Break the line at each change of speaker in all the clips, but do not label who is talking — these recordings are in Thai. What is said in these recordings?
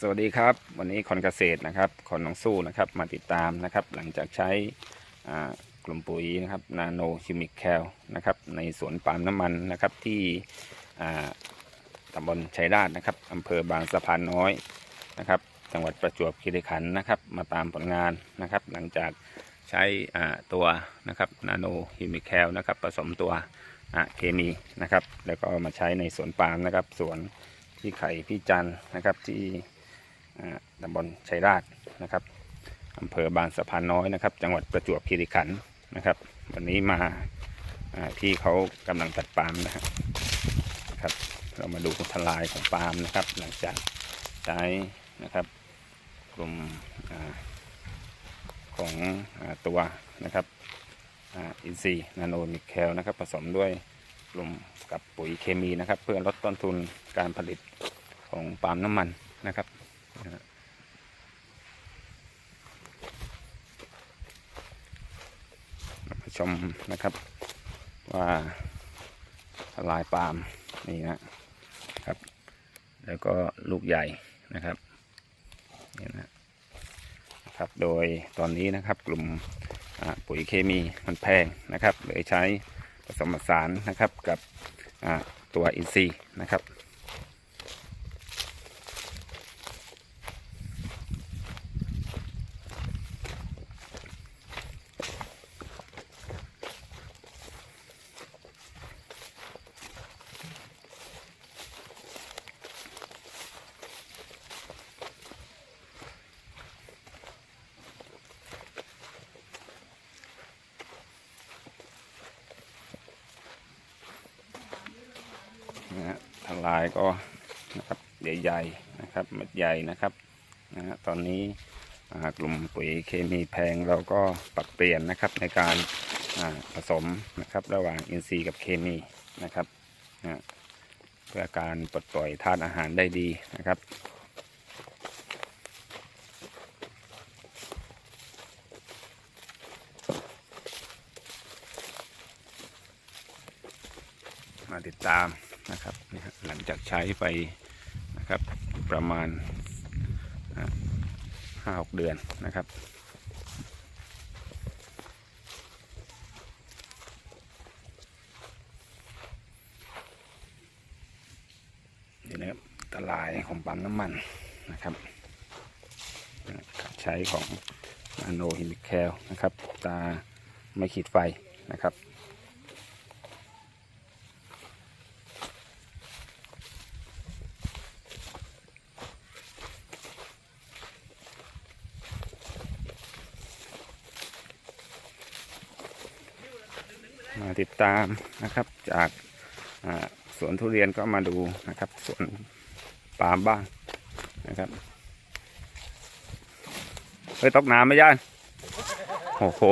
สวัสดีครับ วันนี้คอนเกษตรนะครับคอนน้องสู้นะครับ มาติดตามนะครับ หลังจากใช้กลุ่มปุ๋ยนะครับนาโนฮิมิกแคลนะครับในสวนปาล์มน้ำมันนะครับที่ตำบลชัยราชนะครับอำเภอบางสะพานน้อยนะครับ จังหวัดประจวบคีรีขันธ์นะครับ มาตามผลงานนะครับ หลังจากใช้ตัวนะครับนาโนฮิมิกแคลนะครับผสมตัวเคมีนะครับ แล้วก็มาใช้ในสวนปาล์มนะครับสวนพี่ไข่พี่จันนะครับที่ ตำบลชัยราชนะครับอำเภอบางสะพานน้อยนะครับ จังหวัดประจวบคีรีขันธ์นะครับ วันนี้มาพี่เขากำลังตัดปาล์มนะครับ เรามาดูทลายของปาล์มนะครับ หลังจากใช้นะครับกลุ่มอของอตัวนะครับอินซีนาโนมิเคลนะครับผสมด้วยกลุ่มกับปุ๋ยเคมีนะครับ เพื่อลดต้นทุนการผลิตของปาล์มน้ำมันนะครับนะฮะเรามาชม นะครับ ว่าทลายปาล์มนี่นะครับ แล้วก็ลูกใหญ่นะครับนี่นะครับ โดยตอนนี้นะครับกลุ่มปุ๋ยเคมีมันแพงนะครับเลยใช้ผสมผสานนะครับกับตัวอินทรีย์นะครับ ลายก็นะครับใหญ่ๆนะครับเม็ดใหญ่นะครับนะฮะตอนนี้กลุ่มปุ๋ยเคมีแพงเราก็ปรับเปลี่ยนนะครับในการผสมนะครับระหว่างอินทรีย์กับเคมีนะครับนะเพื่อการปลดปล่อยธาตุอาหารได้ดีนะครับมาติดตาม นะครับหลังจากใช้ไปนะครับประมาณห้าหกเดือนนะครับนี่นะครับตลายของปั๊มน้ำมันนะครับใช้ของนาโนฮิมิแคลนะครับ ตาไม่ขีดไฟนะครับ ตามนะครับจากสวนทุเรียนก็มาดูนะครับสวนปาล์มบ้างนะครับเฮ้ยตกน้ำไหมย่านโอ้โห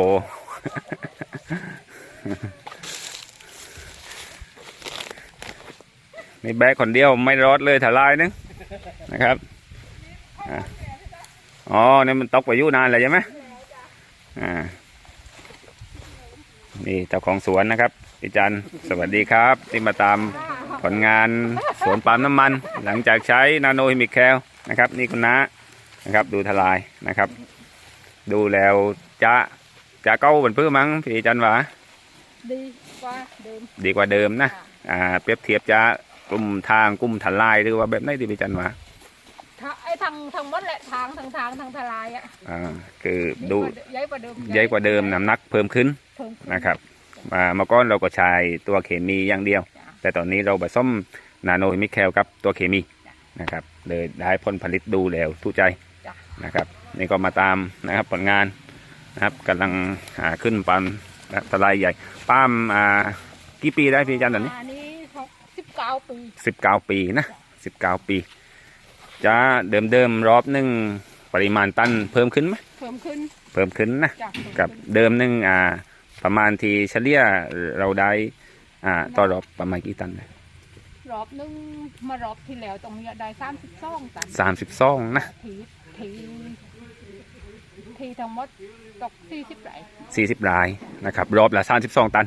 นี่แบกคนเดียวไม่รอดเลยถลายนึงนะครับอ่าอ๋อนี่มันตกไปอยู่นานเลยใช่ไหมอ่า นี่เจ้าของสวนนะครับพี่จันทร์สวัสดีครับที่มาตามผลงานสวนปาล์มน้ำมัน หลังจากใช้นาโนฮิมิแคลนะครับ นี่คุณน้านะครับ ดูทลายนะครับ ดูแล้วจะจะเก้าเหมือนเพื่อมั้งพี่จันทร์หวะ
ดีกว่าเดิม
ดีกว่าเดิมนะอ่าเปรียบเทียบจะกลุ่มทางกลุ่มทลายหรือว่าแบบไหนที่พี่จันทร์หวะ
ถ้า ไอ้ทางทางมดแหละทางทางทางทางทลายอะ
อ่าคือดู
ใหญ่กว่าเดิม
ใหญ่กว่าเดิมน้ำหนักเพิ่มขึ้น
เพิ่มขึ้
นะครับอ่าเมื่อก่อนเราก็ใช้ตัวเคมีอย่างเดียว แต่ตอนนี้เราผสมนาโนมิเคลกับตัวเคมีนะครับเลยได้ผลผลิตดูแล้วทุกใจนะครับนี่ก็มาตามนะครับผลงานนะครับกำลังหาขึ้นปันนะครับทลายใหญ่ป้ามอ่ากี่ปีได้พี่จันตอนนี้
อันนี้สิบเก้าปี
สิบเก้าปีนะสิบเก้าปี จะเดิมเดิมๆรอบหนึ่งปริมาณตันเพิ่มขึ้นไหม
เพิ่มขึ้น
เพิ่มขึ้นนะ
จากเพิ่ม
กับ
ขึ้น
เดิมหนึ่งอ่า ประมาณทีเฉลี่ยเราได้อ่าต่อรอบประมาณกี่ตันนะ
รอบนึงมารอบที่แล้วตรงนี้ได้สามสิบสองตัน
สามสิบสองนะ
ทีทีทีทั้งหมดตกสี่สิบไร
สี่สิบรายนะครับรอบละสามสิบสองตัน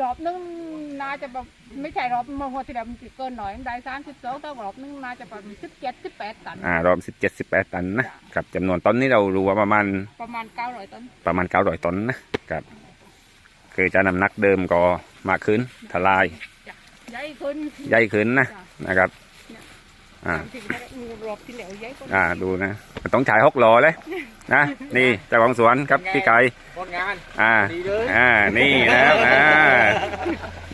รอบนึงน่าจะแบบไม่ใช่รอบเมื่อวันที่แล้วมันจะเกินหน่อยได้สามสิบสองแต่รอบนึงน่าจะประมาณสิบเจ็ดสิบแปดตัน
อ่ารอบสิบเจ็ดสิบแปดตันนะครับจำนวนต้นนี้เรารู้ว่าประมาณ
ประมาณเก้าร้อยต้น
ประมาณเก้าร้อยต้นนะครับ คือจะนำหนักเดิมก็มากขึ้นทลาย
จ้ะใหญ่ขึ้น
ใหญ่ขึ้นนะ
จ้ะ
นะครับ อ่า
ที่รอบที่แล้วใหญ่กว่า
อ่าดูนะต้องฉายหกล้อเลยนะนี่เจ้าของสวนครับพี่ไก่
ผลงาน
อ่า
ดีเลย
อ่านี่นะครับอ่า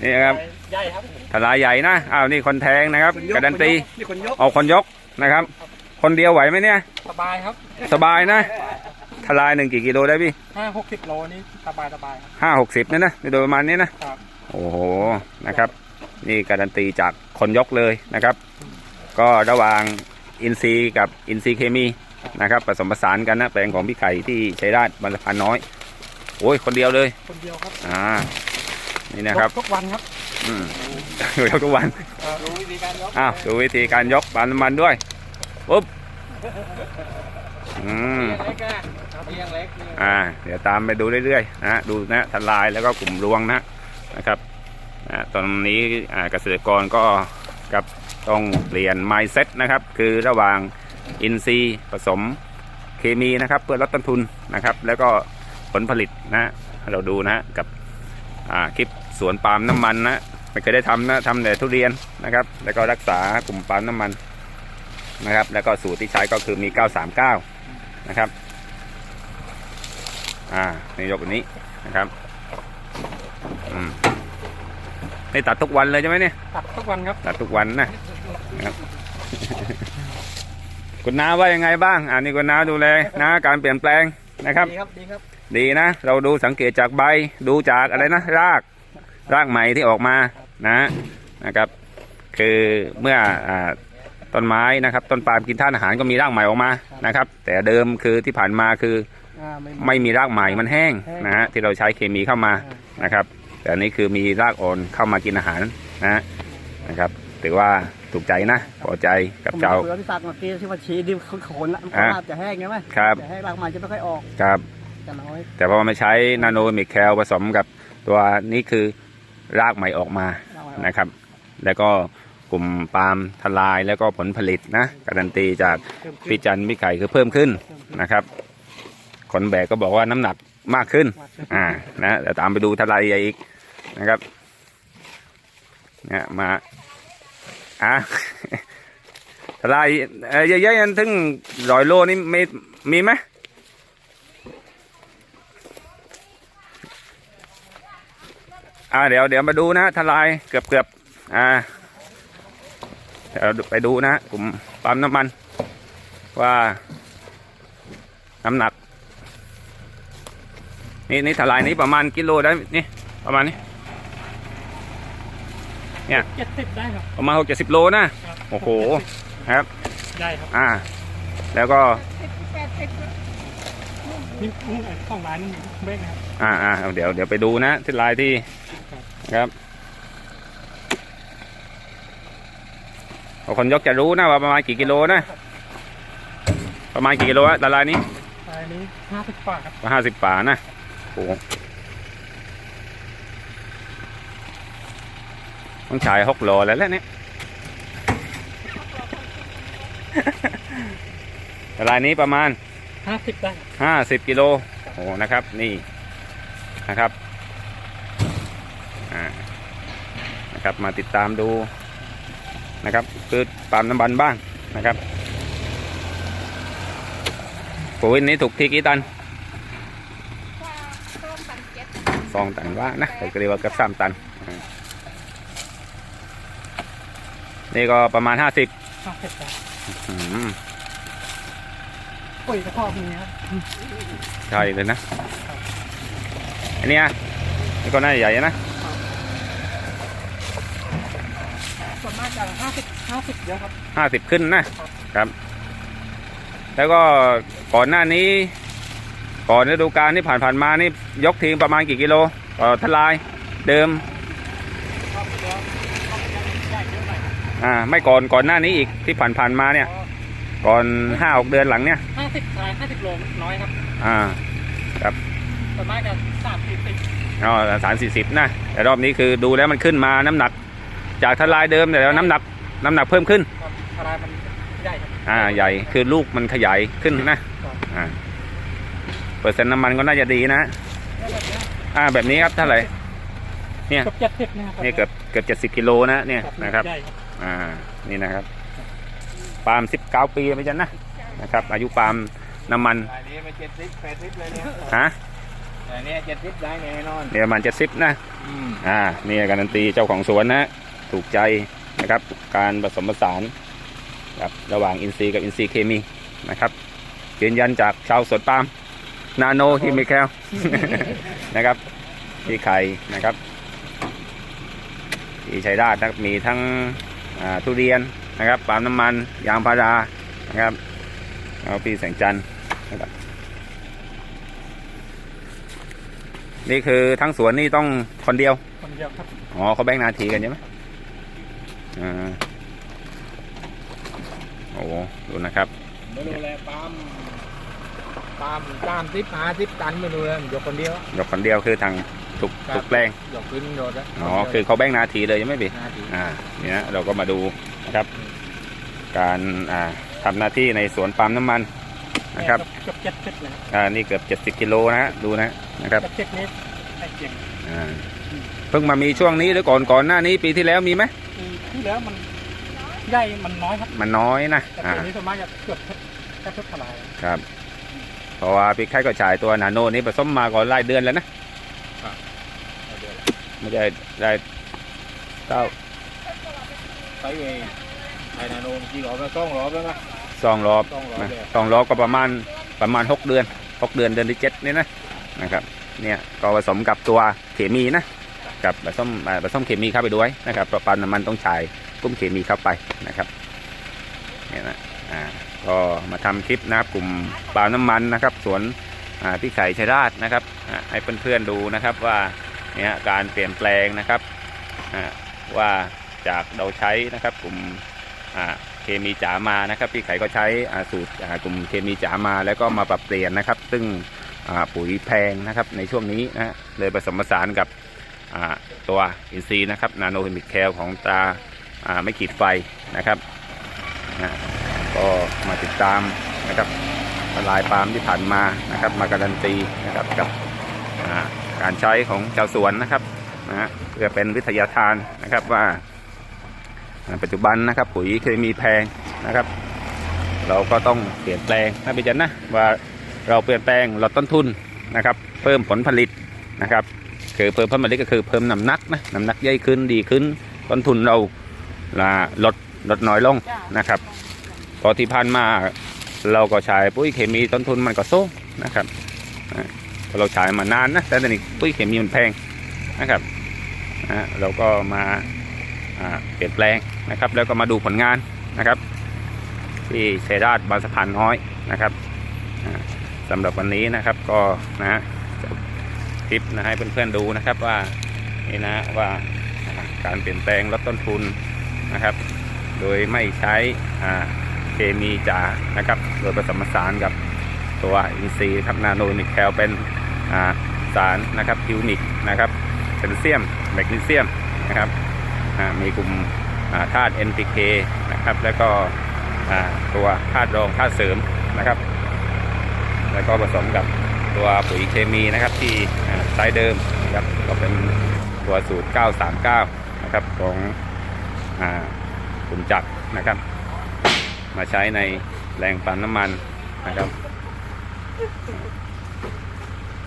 นี่นะครับ
ใหญ่ครับ
ทลายใหญ่นะอ้าวนี่คนแทงนะครับการันตี
นี่คนยก
เอาคนยกนะครับ คนเดียวไหวไหมเนี่ย
สบายครับ
สบายนะทลายหนึ่งกี่กิโลได้พี่
ห้าหกสิบโลนี่สบายสบายครับ
ห้าหกสิบนี่นะโดยประมาณนี้นะครับโอ้โหนะครับ นี่การันตีจากคนยกเลยนะครับ ก็ระหว่างอินซีย์กับอินซีย์เคมีนะครับผสมผสานกันนะแปลงของพี่ไข่ที่ใช้ได้บรรพานน้อย โอ้ยคนเดียวเลย
คนเดียวครับ
อ่านี่นะครับ
ยกทุกวันครับ
อืมยกทุกวัน
รู้วิธีการยก
อ้าวดูวิธีการยกปานน้ำมันด้วยปุ๊บอืม
เล็กอะเพียงเล็กนี่
อ่า เดี๋ยวตามไปดูเรื่อยๆนะดูนะทลายแล้วก็กลุ่มรวงนะนะครับอ่าตอนนี้อ่าเกษตรกรก็กับ ต้องเปลี่ยน mindset นะครับ คือระหว่างอินทรีย์ผสมเคมีนะครับ เพื่อลดต้นทุนนะครับ แล้วก็ผลผลิตนะให้เราดูนะกับอ่าคลิปสวนปาล์มน้ำมันนะไม่เคยได้ทำนะทำแต่ทุเรียนนะครับ แล้วก็รักษากลุ่มปาล์มน้ำมันนะครับ แล้วก็สูตรที่ใช้ก็คือมี 939 นะครับอ่าในยกอันนี้นะครับอืมนี่ตัดทุกวันเลยใช่ไหมเนี่ย
ตัดทุกวันครับ
ตัดทุกวันนะ นะครับคุณน้าว่ายังไงบ้างอ่านี่คุณน้าดูแลนะการเปลี่ยนแปลงนะครับ
ดีครับดีครับ
ดีนะ เราดูสังเกตจากใบดูจากอะไรนะ รากรากใหม่ที่ออกมานะนะครับ คือเมื่ออ่าต้นไม้นะครับ ต้นปาล์มกินท่านอาหารก็มีรากใหม่ออกมานะครับ แต่เดิมคือที่ผ่านมาคือ
อ่าไม่
ไม่มีรากใหม่มันแห้ง
แห้ง
นะฮะที่เราใช้เคมีเข้ามา
อ่า
นะครับ แต่อันนี้คือมีรากอ่อนเข้ามากินอาหารนะฮะนะครับถือว่า ถูกใจนะพอใจกับ
ผม
เจ้า
เผื่อพี่ศักดิ์เมื่อกี้ที่ว่าชี้ดินโคนละ
อะ
รากจะแห้งใช่ไหม
ครับ
จะแห้งรากมันจะไม่ค่อยออก
ครับ
จะน้อย
แต่พอมาใช้นาโนมิกแคลผสมกับตัวนี้คือรากใหม่ออกมา
รากมันออก
นะครับ แล้วก็กลุ่มปาล์มทลายแล้วก็ผลผลิตนะการันตีจาก
เพิ่มขึ้น
พี่จันทร์พี่ไข่คือเพิ่มขึ้นนะครับคนแบกก็บอกว่าน้ำหนักมากขึ้น
มากขึ้น
อ่านะเดี๋ยวตามไปดูทลายใหญ่อีกนะครับเนี่ยมา อะทลายเอ่อเยอะๆยันถึงร้อยโลนี่มีมีไหมอ่าเดี๋ยวเดี๋ยวมาดูนะทลายเกือบเกือบอ่าเดี๋ยวไปดูนะกลุ่มปั๊มน้ำมัน ว่าน้ำหนัก นี่นี่ทลายนี้ประมาณกิโลได้นี่ประมาณนี้
เจ็ดสิบได้ครับ
ประมาณหกเจ็ดสิบโลนะ
ครับ
โอ้โหครับ
ได้ครับ
อ่า แล้วก็
สิบแปดสิบ
นี่นี่สองล้านเบ้งนะครับ
อ่าอ่าเอาเดี๋ยวเดี๋ยวไปดูนะที่ลายที่ครับเอาคนยกจะรู้นะว่าประมาณกี่กิโลนะ ประมาณกี่กิโลอะละลายนี้
อันนี้ห้าสิบกว่าครับ
ห้าสิบป่านะโอ้โห ต้องฉายหกโลแล้วแหละเนี่ยละลายนี้ประมาณ
ห้าสิบได้
ห้าสิบกิโลโอ้โหนะครับ นี่นะครับอ่านะครับมาติดตามดูนะครับคือปาล์มน้ำบันบ้างนะครับปุ๋ยนี้ถูกที่กี่ตัน
ว่าต้นตันเจ็ด
สองตันว่านะแต่ก็เรียกว่าเกับสามตันอ่า นี่ก็ประมาณห้าสิบ
ห้าสิบได้
อืม
ปุ๋ยกระพอกมีครับ
ใช่เลยนะ อันเนี้ยนี่ก็น่าจะใหญ่นะ
ส่วนมากจะห้าสิบห้าสิบเยอะครับ
ห้าสิบขึ้นนะครับ แล้วก็ก่อนหน้านี้ ก่อนฤดูกาลที่ผ่านผ่านๆมานี่ยกทีมประมาณกี่กิโลต่อทลายเดิม
รอบที่แล้วรอบที่แล้วใหญ่เยอะหน่ อย
อ่า ไม่ก่อนก่อนหน้านี้อีกที่ผ่านผ่านๆมาเนี่ย ก่อนห้าหกเดือนหลังเนี่ย
ห้าสิบทายห้าสิบโลน้อยครับ
อ่า
ส่วนมากจะสามสี่สิบ
อ๋อสารสี่สิบนะ แต่รอบนี้คือดูแล้วมันขึ้นมาน้ำหนัก จากทลายเดิมแต่แล้วน้ำหนัก น้ำหนักเพิ่มขึ้น
ครับทลายมันใหญ่ครับ
อ่าใหญ่คือลูกมันขยายขึ้นนะอ่าเปอร์เซ็นต์น้ำมันก็น่าจะดีนะอ่าแบบนี้ครับเท่าไหร่เนี่ย
เกือบเจ็ดสิบนะครับ
นี่เกือบเกือบเจ็ดสิบกิโลนะเนี่ยนะครับ
ใหญ่ครับ
อ่า นี่นะครับ ปาล์มสิบเก้าปีไม่ใช่นะ นะครับ อายุปาล์มน้ำมัน
อันนี้มาเจ็ดสิบแปดสิบเลยเนี่ย
ฮะ
อันนี้เจ็ดสิบได้แน่นอน
เนี่ยประมาณเจ็ดสิบนะ
อืม
อ่า นี่การันตีเจ้าของสวนนะ ถูกใจนะครับ การผสมผสานครับระหว่างอินทรีย์กับอินทรีย์เคมีนะครับยืนยันจากชาวสวนปาล์มนาโนฮิมิแคลนะครับ ที่ไข่นะครับที่ชัยราชนะครับมีทั้งอ่า ทุเรียนนะครับปาล์มน้ำมัน ยางพารานะครับแล้วปีแสงจันทร์นะครับนี่คือทั้งสวนนี่ต้องคนเดียว
คนเดียวครับ
อ๋อเขาแบ่งหนาทีกันใช่ไหมอ่าโอ้โหดูนะครับ
ไม่รู้แหละปาล์มปาล์มสามสิบห้าสิบตันไม่รู้เลยยกคนเดียวย
กคนเดียวคือทาง ถูกถูกแปลง
ยกขึ้นโดดแล้ว
อ๋อคือเขาแบ่งหนาทีเลยใช่ไหมพี่
หนาที
อ่าเนี่ยนะเราก็มาดูนะครับ การอ่าทำหน้าที่ในสวนปาล์มน้ำมันนะครับ
เกือบเจ็ดสิบเลย
อ่านี่เกือบ70กิโลนะฮะดูนะนะครับ
เกือบเจ็ดเมตรไอ้เจ๋ง
อ่าเพิ่งมามีช่วงนี้หรือก่อนก่อนหน้านี้ปีที่แล้วมีไหม
ปีที่แล้วมันใหญ่มันน้อยครับ
มันน้อยนะ
แต่
อ่า
ปีนี้ส่วนมากจะเกือบแทบทุกทลาย
ครับเพราะว่าพี่ไข่ก็จ่ายตัวนาโนนี้ผสมมาก่อนหลายเดือนแล้วนะ ไม่ได้ได้เก้า
ไปเองไอ้นาโนกี่รอบแล้วสองรอบแล้วนะ
สองรอบ
สองรอบ
นะ
แล้ว
สองรอบก็ประมาณประมาณหกเดือนหกเดือนเดือนที่เจ็ดนี่นะนะครับ เนี่ยก็ผสมกับตัวเคมีนะกับผสมอ่าผสมเคมีเข้าไปด้วยนะครับเพราะปาล์มน้ำมันต้องใช้กลุ่มเคมีเข้าไปนะครับเนี่ยนะอ่าก็มาทำคลิปนะครับกลุ่มปาล์มน้ำมันนะครับ สวนอ่าพี่ไข่ชัยราชนะครับอ่าให้เพื่อนๆดูนะครับว่า เนี่ยการเปลี่ยนแปลงนะครับว่าจากเราใช้นะครับกลุ่มเคมีจ๋ามานะครับพี่ไข่ก็ใช้สูตรกลุ่มเคมีจ๋ามาแล้วก็มาปรับเปลี่ยนนะครับ ซึ่งปุ๋ยแพงนะครับในช่วงนี้นะเลยผสมผสานกับตัวอินทรีย์นะครับนาโนเฮมิคแคลของตาไม่ขีดไฟนะครับก็มาติดตามนะครับลายปาล์มที่ผ่านมานะครับ มาการันตีนะครับกับ การใช้ของชาวสวนนะครับนะฮะเพื่อเป็นวิทยาทานนะครับว่าปัจจุบันนะครับปุ๋ยเคมีแพงนะครับ เราก็ต้องเปลี่ยนแปลงนะพี่จันนะว่าเราเปลี่ยนแปลงลดต้นทุนนะครับ เพิ่มผลผลิตนะครับคือเพิ่มผลผลิตก็คือเพิ่มน้ำหนักนะน้ำหนักใหญ่ขึ้นดีขึ้นต้นทุนเราละลดลดน้อยลงนะครับพอที่ผ่านมาเราก็ใช้ปุ๋ยเคมีต้นทุนมันก็สูงนะครับ เราใช้มานานนะแต่ตอนนี้ปุ๋ยเคมีมันแพงนะครับอ่าเราก็มาเปลี่ยนแปลงนะครับ แล้วก็มาดูผลงานนะครับ ที่ชัยราชบางสะพานน้อยนะครับอ่าสำหรับวันนี้นะครับก็นะคลิปนะให้เพื่อนๆดูนะครับว่านี่นะว่าการเปลี่ยนแปลงลดต้นทุนนะครับ โดยไม่ใช้เคมีจ๋านะครับ โดยผสมผสานกับตัวอินทรีย์ครับนาโนนิกแคลเป็น สารนะครับยูนิคนะครับแคลเซียมแมกนีเซียมนะครับมีกลุ่มธาตุ NPK นะครับแล้วก็ตัวธาตุรองธาตุเสริมนะครับ แล้วก็ผสมกับตัวปุ๋ยเคมีนะครับที่ไซส์เดิมนะครับก็เป็นตัวสูตร 939 นะครับของกลุ่มจักรนะครับ มาใช้ในแรงปั๊มน้ำมันนะครับ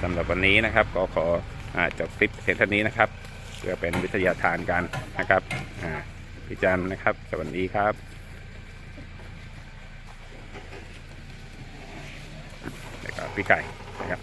สำหรับวันนี้นะครับ ก็ขออจบคลิปเพียงเท่านี้นะครับเพื่อเป็นวิทยาทานกันนะครับอ่าพี่จันนะครับ สวัสดีครับแล้วก็พี่ไก่นะครับ